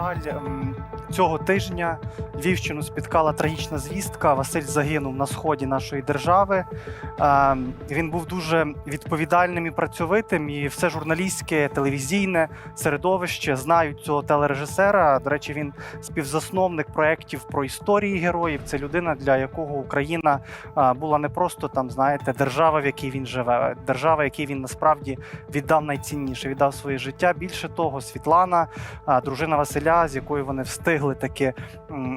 啊姐姐嗯 цього тижня Львівщину спіткала трагічна звістка. Василь загинув на сході нашої держави. Ем, Він був дуже відповідальним і працьовитим, і все журналістське, телевізійне середовище знають цього телережисера. До речі, він співзасновник проєктів про історії героїв. Це людина, для якого Україна була не просто там, знаєте, держава, в якій він живе, держава, якій він насправді віддав найцінніше, віддав своє життя. Більше того, Світлана, дружина Василя, з якою вони встигли таки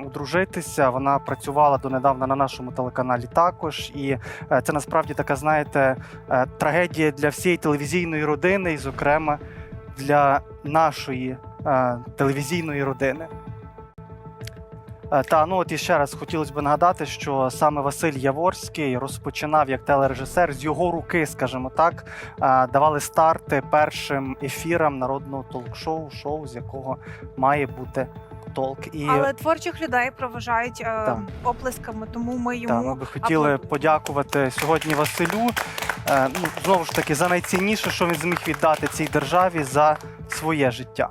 одружитися. Вона працювала донедавна на нашому телеканалі також. І е, це насправді така, знаєте, е, трагедія для всієї телевізійної родини, і, зокрема, для нашої е, телевізійної родини. Та ну от і ще раз хотілося б нагадати, що саме Василь Яворський розпочинав як телережисер з його руки, скажімо так, давали старти першим ефірам народного толк-шоу, шоу, з якого має бути толк. І Але творчих людей проважають е, Так. оплесками, тому ми йому йому ми би хотіли аплодуємо. подякувати сьогодні Василю. е, Ну знову ж таки за найцінніше, що він зміг віддати цій державі за своє життя.